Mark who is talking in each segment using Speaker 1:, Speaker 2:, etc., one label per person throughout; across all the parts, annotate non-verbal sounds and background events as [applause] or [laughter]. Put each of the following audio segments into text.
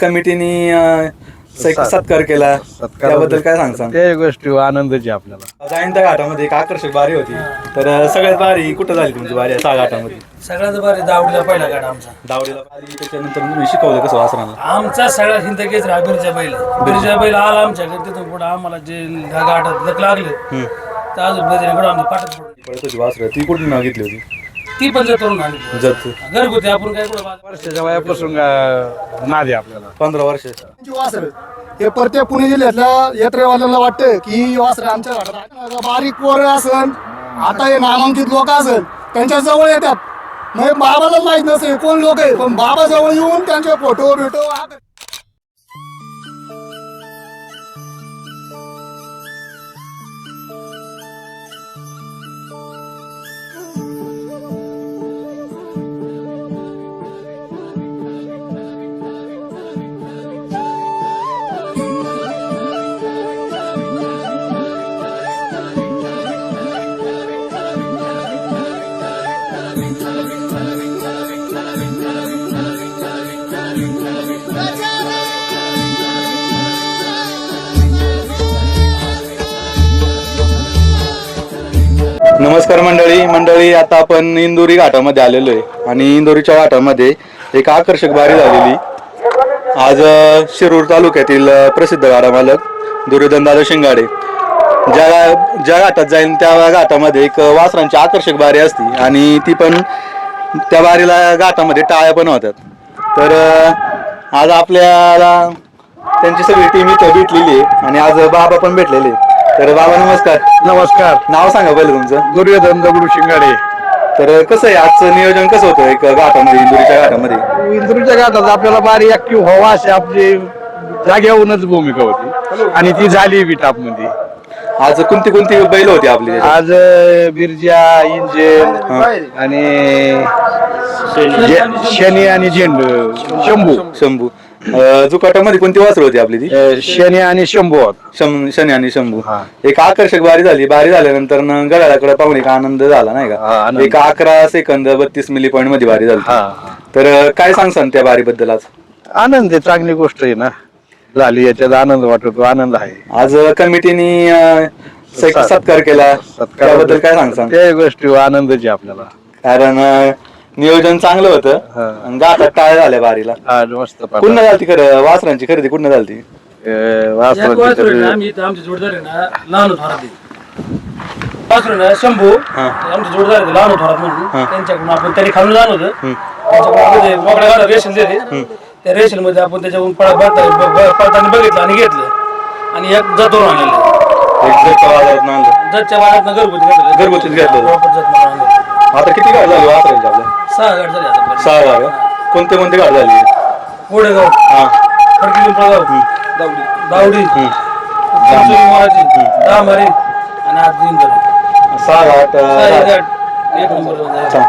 Speaker 1: कमिटीने अं, सैक- सत्कार केला.
Speaker 2: सत्कार
Speaker 1: त्याबद्दल काय सांगसान?
Speaker 2: त्या गोष्टी आनंदाची आपल्याला.
Speaker 1: जाईंच्या घाटामध्ये एक आकर्षक बारी होती. तर अं, सगळ्यात बारी कुठं झाली तुमची बारी सहा घाटामध्ये?
Speaker 3: सगळ्यात भारी दावडीला पहिला गाडा आमचा.
Speaker 1: दावडीला बारी त्याच्यानंतर तुम्ही शिकवलं कसं वासरांना?
Speaker 3: आमचा सगळा हिंदकेच बिरजा बैल. बिरजा. बैल आला आमच्याकडे तिथून पुढे आम्हाला जे गाठात लग लागले तर अजून बजरे पुढे आमच्या पाठात
Speaker 1: होती वासरं. ती कुठून घेतली होती?
Speaker 3: ती पण जतरून आणली
Speaker 1: जत
Speaker 3: घरगुती आपण काय कुठं बाजार-
Speaker 2: वर्षाच्या वयापासून अं, नाद आहे आपल्याला.
Speaker 1: पंधरा वर्ष.
Speaker 4: वासरं. हे प्रत्येक पुणे जिल्ह्यातल्या यात्रेवाल्यांना वाटतं की ही वासरं आमच्या आहे. बारीक पोरं असन आता हे नामांकित लोक असन त्यांच्या जवळ येतात. मग बाबाला माहीत नसेल कोण लोक आहे पण बाबा जवळ येऊन त्यांचे फोटो बिटो
Speaker 1: नमस्कार मंडळी. मंडळी आता आपण इंदोरी घाटामध्ये आलेलो आहे. आणि इंदोरीच्या घाटामध्ये एक आकर्षक बारी झालेली. आज शिरूर तालुक्यातील प्रसिद्ध गाडा मालक दुर्योधन दादा शिंगाडे. ज्या ज्या घाटात जाईल त्या घाटामध्ये एक वासरांची आकर्षक बारी असती. आणि ती पण त्या बारीला घाटामध्ये टाळ्या पण होतात तर आज आपल्याला त्यांची सगळी टीम इथं भेटलेली आहे. आणि आज बाबा पण भेटलेले तर बाबा नमस्कार.
Speaker 2: नमस्कार.
Speaker 1: नाव सांगा पहिलं तुमचं.
Speaker 2: दुर्योधन दगडू शिंगाडे.
Speaker 1: तर कसं आहे आजचं नियोजन कसं होतं एक घाटामध्ये इंदुरीच्या घाटामध्ये?
Speaker 2: इंद्रूच्या घाटात आपल्याला बारी ऍक्टिव्ह व्हावा अशी आपली जाग्याहूनच भूमिका होती. आणि ती झाली बी मध्ये
Speaker 1: आज कोणती कोणती बैल होती आपली? त्याच्यात?
Speaker 2: आज अं, बिरजा इंजन आणि जे- शनी आणि झेंडू. शंभू.
Speaker 1: शंभू. अं, जुकाटामध्ये कोणती वासर होती आपली ती?
Speaker 2: अं, शनी आणि शंभू.
Speaker 1: शं- शनी आणि शंभू.
Speaker 2: हा.
Speaker 1: एक आकर्षक बारी झाली. बारी झाल्यानंतर न गडाकडे पाहून एक आनंद झाला नाही
Speaker 2: हा,
Speaker 1: का
Speaker 2: आनंद.
Speaker 1: एक अकरा सेकंद बत्तीस मिली पॉईंटमध्ये बारी झाली.
Speaker 2: हा
Speaker 1: तर अं, काय सांगसान त्या बारीबद्दल आज?
Speaker 2: आनंद आहे चांगली गोष्ट आहे ना. झाली याच्यात आनंद वाटतो आनंद आहे.
Speaker 1: आज कमिटीने
Speaker 2: सत्कार.
Speaker 1: केला.
Speaker 2: सत्कार
Speaker 1: त्याबद्दल काय सांगसान?
Speaker 2: त्या गोष्टी आनंदाची आपल्याला.
Speaker 1: कारण अं, नियोजन चांगलं होतं.
Speaker 2: हा.
Speaker 1: आणि टाळ्या झाल्या बारीला.
Speaker 2: आज मस्त पाठ-
Speaker 1: कुठनं झालती खरं? वासरांची खरेदी कुठनं झालती?
Speaker 2: वासराची
Speaker 3: वासरू
Speaker 2: तर-
Speaker 3: ना, आम्ही इथं आमचे जोडदार आहे ना लहान थोरात वासरू ना शंभू. आमचे जोडदार लहान थोरात म्हणून. त्यांच्याकडून आपण त्यांनी खालून जाणं होतं. त्यांच्याकडून मध्ये मोकळ्या गाडा रेशन दिले. त्या रेशनमध्ये आपण त्याच्याकडून पळ- पळता- ब- ब- पळताना बघितलं आणि घेतलं. आणि एक जतवरून आणलेलं.
Speaker 1: एक जगच्या बाजारात आणलं.
Speaker 3: जतच्या बाळात घरगुती घेतलं.
Speaker 1: घरगुतीच घेतलं. आता किती गाड झाली वासरांची आपल्या?
Speaker 3: सहा गाड झाली आता
Speaker 1: सहा गाड कोणते कोणते गाड झाली?
Speaker 3: गोडेगाव
Speaker 1: हा.
Speaker 3: खडकी पिंपळगाव. दावडी. डांबरे आणि आज
Speaker 1: सहा अं,
Speaker 3: एक गाठ, नंबर.
Speaker 1: अच्छा.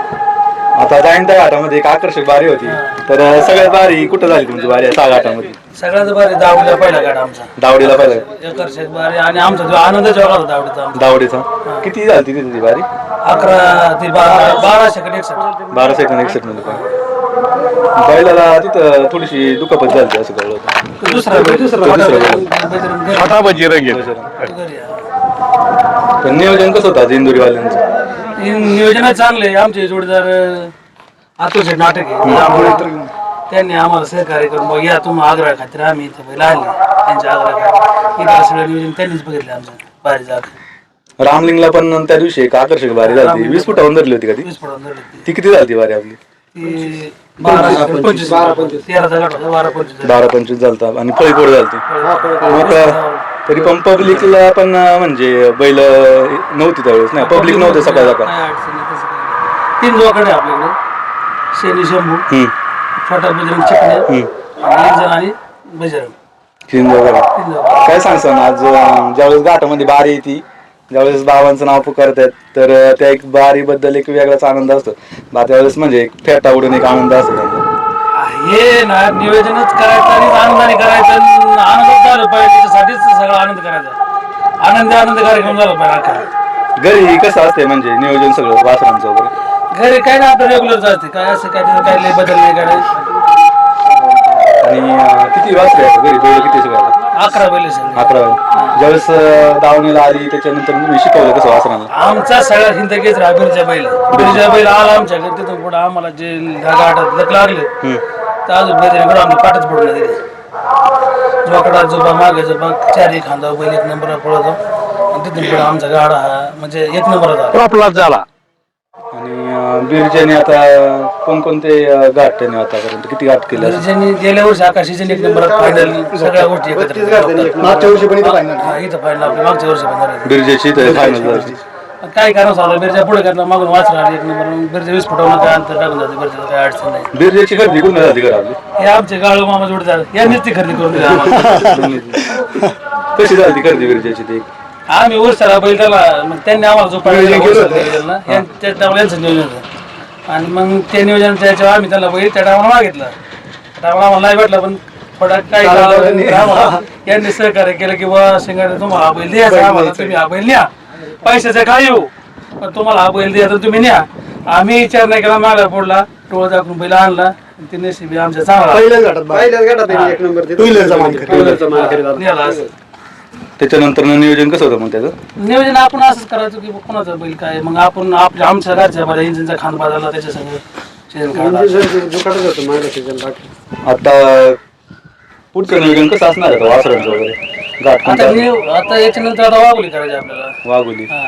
Speaker 1: आता जाईन त्या घाटामध्ये एक आकर्षक बारी होती. तर सगळ्यात बारी कुठं झाली तुमची बारी या सहा घाटामध्ये
Speaker 3: सगळ्यात भारी दावडीला पहिला गाडा आमचा.
Speaker 1: दावडीला पहिलं
Speaker 3: भारी आणि आमचा जो आनंदच वेगळा होता दावडीचा आमचा.
Speaker 1: दावडीचा. किती झाली तिथे ती बारी?
Speaker 3: अकरा ते बारा बाराशे कडे एकसष्ट.
Speaker 1: बारा सेकंद एकसष्टमध्ये पण. बैलाला तिथं थोडीशी दुखापत झाली असं कळलं होतं.
Speaker 3: दुसरा दुसरा
Speaker 2: आहे.
Speaker 3: घरी आहे.
Speaker 1: पण नियोजन कसं होतं आज इंदुरीवाल्यांचं?
Speaker 3: हे नियोजन चांगले आमचे जोडीदार आतोचे नाटक आहे त्यामुळे त्यांनी आम्हाला सहकार्य करून मग या तुम्ही आग्रह खातीर आम्ही इथे बैल आणले. त्यांच्या आग्रह इथं सगळं नियोजन त्यांनीच बघितलं आमचं. बाहेर जात.
Speaker 1: रामलिंगला पण त्या दिवशी एक आकर्षक बारी झाली वीस फुटावून धरली होती का ती?
Speaker 3: वीस पडून धरले ते.
Speaker 1: किती झाली बारी आपली?
Speaker 3: ती बारा पंचवीस. बारा पंचवीस. तेराचा गाठ होता बारा पंचवीस
Speaker 1: बारा पंचवीस झालता. आणि फळी पोड झालती. मग तरी पण पब्लिकला पण म्हणजे बैल नव्हती त्यावेळेस. नाही पब्लिक नव्हतं सकाळ सकाळ.
Speaker 3: काय अडचण नाही, तसं काही नाही. तीन जोकडे आपल्याकडे. शेनी शंभू छोटा बजरंग चिकणे आणि एक जण आणि बजरंग.
Speaker 1: काय सांगसान आज ज्यावेळेस घाटामध्ये बारी येते ज्यावेळेस बाबांचं नाव पुकारतात तर त्या एक बारीबद्दल एक वेगळाच आनंद असतो. बा त्यावेळेस म्हणजे एक फेटा उडून एक आनंद असतो त्यांचा.
Speaker 3: हे ना नियोजनच करायचं आणि आनंदाने करायचं आणि आनंदच झालं पाहिजे त्याच्यासाठीच सगळा आनंद करायचा. आनंदी आनंद कार्यक्रम झाला पाहिजे अख्खा
Speaker 1: घरी कसं असते म्हणजे नियोजन सगळं वासरांचं वगैरे?
Speaker 3: घरी काय ना आपलं रेग्युलर जाते. काय असं काय त्याचं काय लय बदल नाही काय
Speaker 1: आणि अं, किती वाजले आता घरी? बैल किती सगळं?
Speaker 3: अकरा बैल सगळे.
Speaker 1: अकरा वाजले. ज्यावेळेस अं, दावणीला आली त्याच्यानंतर तुम्ही शिकवलं कसं वासराला.
Speaker 3: आमचा सगळ्या हिंदगीच बिरजा बैल. बिरजा बैल आला आमच्याकडे तिथून पुढे आम्हाला जे गाठात लग लागले. तर अजून बैल आम्ही पाठच पडलं दिले. जोकडा जोबा मागे जोबा चारही खांदा बैल एक नंबर पळतो. आणि तिथून पुढे आमचा गाडा हा म्हणजे एक नंबर झाला
Speaker 2: झाला.
Speaker 1: आणि बिरजेने आता कोणकोणते घाट त्याने आतापर्यंत? किती घाट केले?
Speaker 3: बिरजानी गेल्या वर्षी आकाशीचे एक नंबर फायनल सगळ्या गोष्टी एकत्र
Speaker 4: मागच्या वर्षी पण इथं फायनल
Speaker 3: हा, इथं फायनल आपली मागच्या वर्षी झाली.
Speaker 1: बिरजेची फायनल झाली.
Speaker 3: काय कारण झालं बिरजा पुढे करणार मागून वाचला एक नंबर बिरजा वीस फुटावून काय अंतर टाकून जाते बिरजा काय अडचण नाही.
Speaker 1: बिरजेची खरेदी कुठं झाली आपली
Speaker 3: हे आमचे गाळू मामा जोडदार यांनीच ती खरेदी करून दिली आम्हाला. [laughs]
Speaker 1: कशी झाली खरेदी बिरजेची ती?
Speaker 3: आम्ही बैल त्याला मग त्यांनी आम्हाला जो पाहिजे नियोजन. यांचं नियोजन होतं. आणि मग ते नियोजन त्याच्यावर आम्ही त्याला बैल त्या टायमाला मागितलं. टायमाला आम्हाला नाही भेटला पण थोडा काय यांनी सहकार्य केलं की बा शिंगाडे तुम्हाला हा बैल द्यायचा आम्हाला तुम्ही हा बैल न्या. पैशाचं काय येऊ? पण तुम्हाला हा बैल द्यायचा तुम्ही न्या. आम्ही विचार नाही केला मागा फोडला टोळ दाखवून बैल आणला. आणि ते नशिबी आमच्या चांगला.
Speaker 4: पहिल्याच घाटात पहिल्याच घाटात एक नंबर टू व्हीलरचा मान
Speaker 3: नेला असं.
Speaker 1: त्याच्यानंतर नियोजन कसं होतं मग त्याचं?
Speaker 3: नियोजन आपण असंच करायचं की कोणाचा बैल काय मग आपण आपल्या आमच्या घरच्या बऱ्या इंजिनचा खान बाजारला त्याच्या संग सीजन काढला.
Speaker 1: आता पुढचं नियोजन कसं असणार आहे वासरांचं वगैरे? घाट
Speaker 3: आता
Speaker 1: कोणता?
Speaker 3: नियो- आता याच्यानंतर आता वागोली करायची आपल्याला.
Speaker 1: वाघोली.
Speaker 3: हा.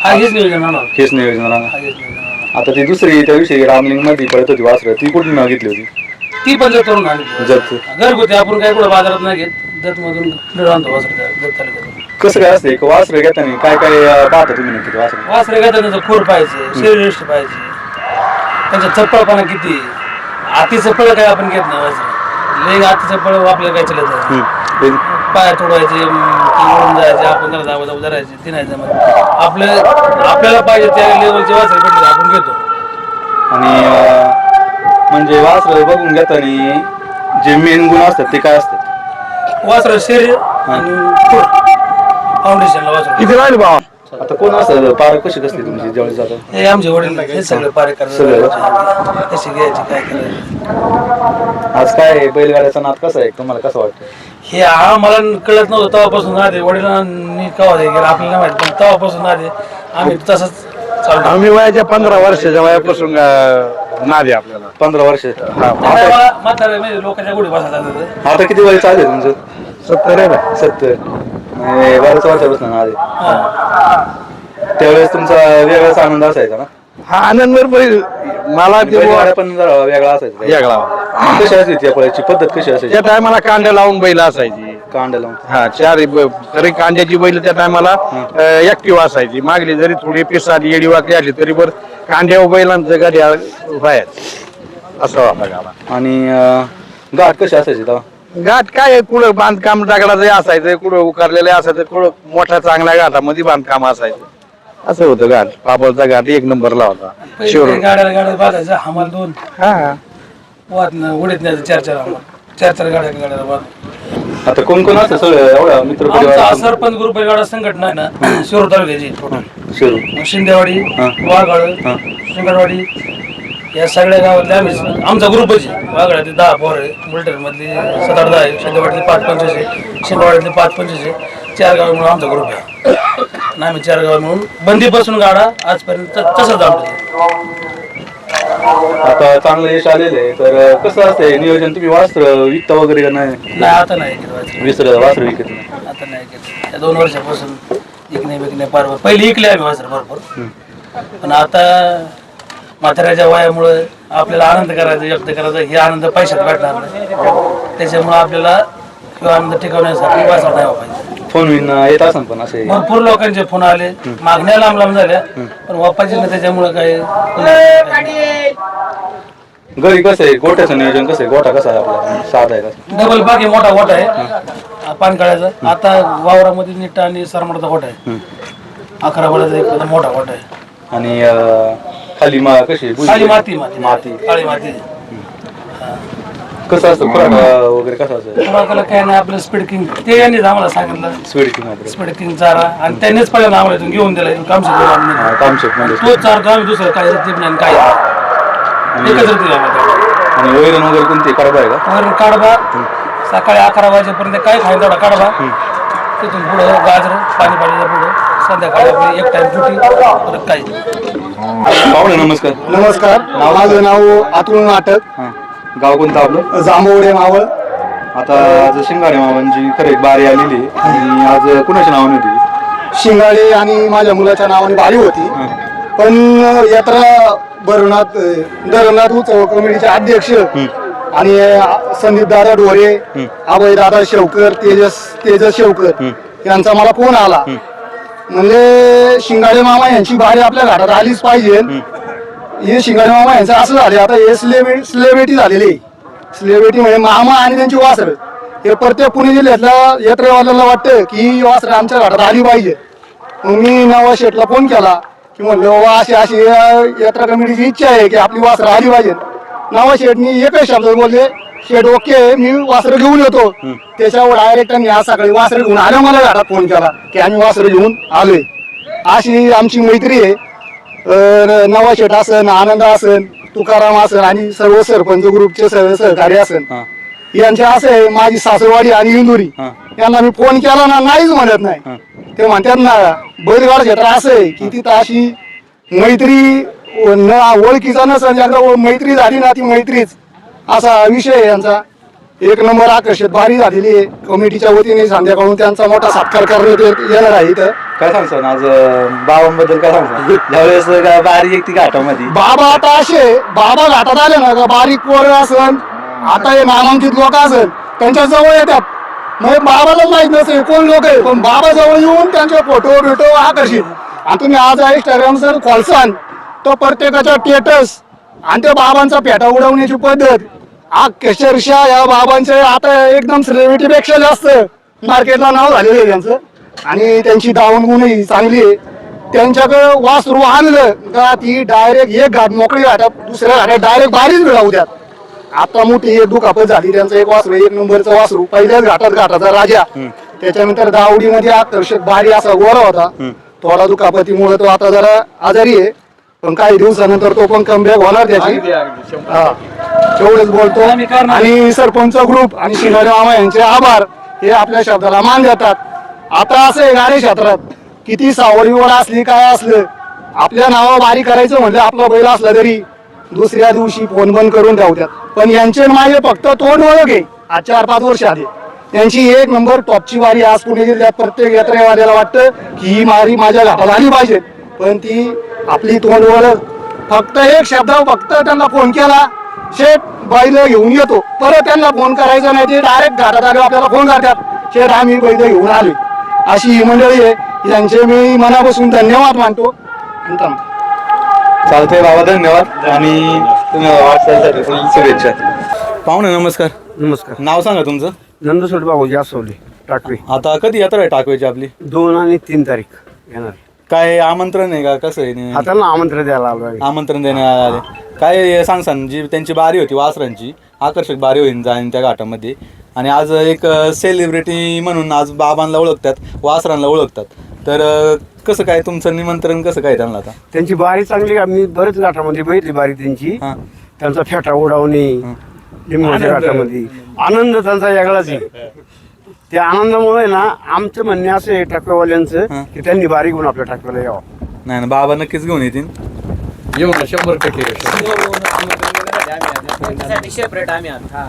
Speaker 3: हा हेच नियोजन होणार.
Speaker 1: हेच नियोजन राहणार.
Speaker 3: हा हेच नियोजन होणार.
Speaker 1: आता ती दुसरी त्या दिवशी रामलिंगमध्ये पळत होती वासर ती कुठून घेतली होती?
Speaker 3: ती पण जर करून
Speaker 1: जत
Speaker 3: घरगुती आपण काय कुठं बाजारात नाही घेत. वासर
Speaker 1: कसं काय असते वासर घेताना काय काय अं, पाहता तुम्ही नक्की वासर?
Speaker 3: वासरे घेतात त्याचं खोड पाहिजे शरीरिष्ट पाहिजे त्यांचा चप्पळपणा किती? आती चप्पळ काय आपण घेत नाही वासरे. लई आती चप्पळ आपल्याला काय चलत नाही पाय तोडायचे म, ती ओढून जायचे आपण त्याला जावं जावं धरायचे ते नाही जमत. आपलं आपल्याला पाहिजे त्या लेवलचे वासरे भेटले आपण घेतो.
Speaker 1: आणि अं, म्हणजे वासर बघून घेताना जे मेन गुण असतात ते काय असतात?
Speaker 3: वासर शरीर आणि फाउंडेशनला वासर.
Speaker 2: किती राहिले भावा
Speaker 1: आता कोण असतं? पार कशी कसली तुमची? ज्यावेळेस जातात
Speaker 3: हे आमचे वडील हे सगळे पारे करतात. कशी घ्यायची काय करायचं
Speaker 1: आज काय आहे, बैलगाड्याचा नाद कसा आहे? तुम्हाला कसं वाटतं?
Speaker 3: हे आम्हाला कळत नव्हतं तेव्हापासून आधी वडिलांनी केव्हा हे केलं? आपल्याला माहिती पण तेव्हापासून आधी आम्ही तसंच चालतो.
Speaker 2: आम्ही वयाच्या पंधरा वर्षाच्या वयापासून अं, नाद आहे आपल्याला.
Speaker 1: पंधरा वर्ष.
Speaker 3: म्हातारे म्हणजे लोकांच्या गुढी बसायला
Speaker 1: आता किती वय चालू आहे तुमचं?
Speaker 2: सत्तर आहे ना
Speaker 1: सत्तर म्हणजे बऱ्याच वर्षापासून आले त्यावेळेस तुमचा वेगळाच आनंद असायचा ना?
Speaker 2: हा आनंद बरोबर मला ते
Speaker 1: पण जरा वेगळा असायचा.
Speaker 2: वेगळा.
Speaker 1: कशी असायची त्या पळायची पद्धत कशी असायची?
Speaker 2: त्या टायमाला कांड्या लावून बैल असायची.
Speaker 1: कांड लावून.
Speaker 2: हा चार तरी कांद्याची बैल त्या टायमाला ऍक्टिव्ह असायची. मागली जरी थोडी पिसाली येडी वाकडी आली तरी बर कांद्यावर बैलांचं गाडी बाहेर. असं गाला
Speaker 1: आणि अं, घाट कशी असायची तेव्हा?
Speaker 2: घाट काय आहे, कुठं बांधकाम दगडाचं असायचं कुठं उकारलेलं असायचं कुठं मोठ्या चांगल्या घाटामध्ये बांधकाम असायचं. असं होतं घाट. पापडचा घाट एक नंबरला होता.
Speaker 3: पहिले
Speaker 2: शिवर
Speaker 3: गाड्याला गाड्या बांधायचं हमाल दोन.
Speaker 2: हा.
Speaker 3: वाट उडीत नाही चार चार चार चार गाड्या गाड्याला बांध.
Speaker 1: आता कोण कोण सगळं? एवढा मित्र
Speaker 3: आमचा सरपंच ग्रुप गाडा संघटना आहे ना शिरोर तालुक्याची.
Speaker 1: शिरू
Speaker 3: शिंदेवाडी. वाघाळ
Speaker 1: हा.
Speaker 3: शिंगडवाडी या सगळ्या गावातले आम्ही आमचा ग्रुपच आहे. वाघाळ्यातले दहा पोर आहे बुलढाणा मधली सात आठ दहा आहे शिंदेवाडीतले पाच पंचवीस आहे शिंदेवाडीतले पाच पंचवीस आहे चार गाव मिळून आमचा ग्रुप आहे. आणि आम्ही चार गाव मिळून बंदीपासून गाडा आजपर्यंत तसंच आमचं
Speaker 1: आता चांगलं यश आलेलं आहे. तर कसं असतंय? नियोजन तुम्ही वास्त्र विकता वगैरे का नाही?
Speaker 3: नाही आता नाही वाजता.
Speaker 1: विसर वास्त्र विकत नाही.
Speaker 3: आता नाही केलं या दोन वर्षापासून इकणे बिकणे पार पहिले इकले आम्ही वासर भरपूर. पण आता म्हाताऱ्याच्या वयामुळे आपल्याला आनंद करायचा व्यक्त करायचा हे आनंद पैशात भेटणार नाही. त्याच्यामुळे आपल्याला किंवा आनंद टिकवण्यासाठी वासर नाही पाहिजे.
Speaker 1: फोन विन येत असेल पण असे.
Speaker 3: भरपूर लोकांचे फोन आले. मागण्या लांब लांब झाल्या. पण वापायचे ना त्याच्यामुळे काय? कोणी-
Speaker 1: घरी कसं आहे? गोट्याचं नियोजन कसं आहे? गोठा कसा आहे आपला? साधा आहे का?
Speaker 3: डबल बाकी मोठा गोठा आहे. पानकाळ्याचा. आता वावरामध्ये नीट आणि सरमडचा गोठा आहे. अकरा बळाचा एक मोठा गोठा आहे.
Speaker 1: आणि अं, खाली मा कशी?
Speaker 3: काळी माती माती
Speaker 1: माती.
Speaker 3: काळी माती.
Speaker 1: कसं असतं? खुराक वगैरे कसं असतं?
Speaker 3: खुराकाला काय नाही आपलं स्पीड किंग ते यांनीच आम्हाला सांगितलं.
Speaker 1: स्वीट किंग वगैरे
Speaker 3: स्पीड किंग चारा. आणि त्यांनीच पहिल्यांदा आम्हाला इथून घेऊन दिला इथून काम शिकवलं
Speaker 1: हा, कामशेत मध्ये.
Speaker 3: तो चारतो आम्ही दुसरं काय नाही आणि काय. नाही. आम्हाला तेवढं.
Speaker 1: आणि वैरण वगैरे कोणती? कडबा आहे का?
Speaker 3: वर काढबा सकाळी अकरा वाजेपर्यंत काय खायला तेवढा काढबा तिथून पुढं गाजर पाणी पाण्याच्या पुढं. संध्याकाळी आपली एक टाइम ड्युटी परत काही
Speaker 1: पाहुणे नमस्कार.
Speaker 4: नमस्कार. माझं नाव अतुल नाटक.
Speaker 1: हां. गाव कोणतं आपलं?
Speaker 4: जांभवडे मावळ.
Speaker 1: आता आज शिंगाडे मामांची खरं एक बारी आलेली आहे. आणि आज कुणाच्या नावाने होती?
Speaker 4: शिंगाडे आणि माझ्या मुलाच्या नावाने बारी होती. पण यात्रा भरवणात धरणात उत्सव कमिटीचे अध्यक्ष आणि संदीप दादा ढोरे अभय दादा शेवकर तेजस तेजस शेवकर यांचा मला फोन आला. म्हणजे शिंगाडे मामा यांची बारी आपल्या घाटात आलीच पाहिजे. हे शिंगाडे मामा यांचं असं झाले आता हे स्लेबे स्लेबेटी झालेली. स्लेबेटी म्हणजे मामा आणि त्यांची वासर. हे प्रत्येक पुणे जिल्ह्यातल्या यात्रेवाल्याला वाटतं की ही वासर आमच्या घाटात आली पाहिजे. मग मी नवा शेटला फोन केला की म्हणलं बाबा अशी अशी यात्रा कमिटीची इच्छा आहे की आपली वासरं आली पाहिजे. नवा शेटनी एकच शब्द बोलले शेट ओके मी वासरं घेऊन येतो. त्याच्यावर डायरेक्ट त्यांनी आज सकाळी वासरं घेऊन आल्या मला घरात फोन केला की आम्ही वासरं घेऊन आलोय. अशी आमची मैत्री आहे. नवा शेट असन आनंद असन तुकाराम असन आणि सर्व सरपंच ग्रुपचे सर्व सहकारी असन.
Speaker 1: हां.
Speaker 4: यांचे असं आहे माझी सासरवाडी आणि इंदुरी. यांना मी फोन केला ना नाहीच म्हणत नाही. ते म्हणतात ना बैलगाड क्षेत्र असं आहे की तिथं अशी मैत्री न ओळखीचा नसन. ज्यांना मैत्री झाली ना ती मैत्रीच. असा विषय आहे यांचा. एक नंबर आकर्षित भारी झालेली आहे. कमिटीच्या वतीने संध्याकाळून त्यांचा मोठा सत्कार करण्यात येत- येणार आहे इथं.
Speaker 1: काय सांगसान आज बाबांबद्दल काय सांगसान [laughs] ज्यावेळेस का बारी एक ती घाटामध्ये.
Speaker 4: बाबा आता असे बाबा घाटात आले ना का बारीक पोरं असन? आता हे नामांकित लोक असन. त्यांच्या जवळ येतात. मग बाबाला माहीत नसेल कोण लोक आहे. पण बाबा जवळ येऊन त्यांचे फोटो बिटो आकर्षित. आणि तुम्ही आज इंस्टाग्राम सर खोलसान. तो प्रत्येकाचा स्टेटस आणि त्या बाबांचा पेटा उडवण्याची पद्धत. अक्षरशः या बाबांचे आता एकदम सेलिब्रिटी पेक्षा जास्त मार्केटला नाव झालेलं आहे त्यांचं. आणि त्यांची दावणगुणही चांगली आहे. त्यांच्याकडे वासरू आणलं का ती डायरेक्ट एक घाट मोकळी घाटात दुसऱ्या घाटात डायरेक्ट बारीच मिळावू द्यात आता मोठी एक दुखापत झाली. त्यांचं एक वासरू एक नंबरचं वासरू पहिल्याच घाटात घाटाचा राजा. त्याच्यानंतर दावडीमध्ये आकर्षक भारी असा गोरा होता. थोडा दुखापतीमुळे तो आता जरा आजारी आहे. पण काही दिवसानंतर तो पण कमबॅक होणार त्याची. हा. तेवढंच बोलतो. आणि सरपंच ग्रुप आणि शिंगाडे मामा यांचे आभार हे आपल्या शब्दाला मान देतात. आता असं आहे गाडी क्षेत्रात किती सावळीवर असली काय असलं आपल्या नावा बारी करायचं म्हणजे आपला बैल असला तरी दुसऱ्या दिवशी फोन बंद करून ठेवतात पण यांचे माझे फक्त तोंड ओळख आहे आज चार पाच वर्ष आधी. त्यांची एक नंबर टॉपची वारी आज पुणे जिल्ह्यात प्रत्येक यात्रेवाल्याला वाटतं की ही मारी माझ्या घाटाला आली पाहिजे. पण ती आपली तोंड ओळख. फक्त एक शब्द फक्त त्यांना फोन केला शेठ बैल घेऊन येतो. परत त्यांना फोन करायचा नाही. ते डायरेक्ट घाटात आले आपल्याला फोन करतात. शेठ आम्ही बैल घेऊन आले अशी ही मंडळी आहे. यांचे मी मनापासून धन्यवाद मानतो.
Speaker 1: चालतंय बाबा धन्यवाद. आणि वाटचालीसाठी शुभेच्छा. पाहुणे नमस्कार.
Speaker 5: नमस्कार.
Speaker 1: नाव सांगा तुमचं?
Speaker 5: नंदसोड बाबू जासवले टाकवे
Speaker 1: आता कधी यात्रा आहे टाकवायची आपली?
Speaker 5: दोन आणि तीन तारीख येणार.
Speaker 1: काय आमंत्रण आहे का? कसं आहे? ने-
Speaker 5: आता ना आमंत्रण द्यायला आलो आहे
Speaker 1: आमंत्रण देण्यात आले. काय सांगसान जी त्यांची बारी होती वासरांची आकर्षक बारी होईल जाईन त्या घाटामध्ये. आणि आज एक सेलिब्रिटी म्हणून आज बाबांना ओळखतात वासरांना ओळखतात. तर अं, कसं काय तुमचं निमंत्रण कसं काय त्यांना आता?
Speaker 5: त्यांची बारी चांगली मी बरेच घाटामध्ये बघितली बारी त्यांची.
Speaker 1: हां.
Speaker 5: त्यांचा फेटा उडवणे लिंबाच्या घाटामध्ये. आनंद त्यांचा वेगळाच आहे. त्या आनंदामुळे ना आमचं म्हणणे असं आहे टाकवेवाल्यांचं की त्यांनी बारी घेऊन आपल्या टाकवेला यावं.
Speaker 1: नाही ना बाबा नक्कीच घेऊन येतील.
Speaker 2: येऊ ना शंभर टक्के.
Speaker 6: सेपरेट आम्ही आहोत हा.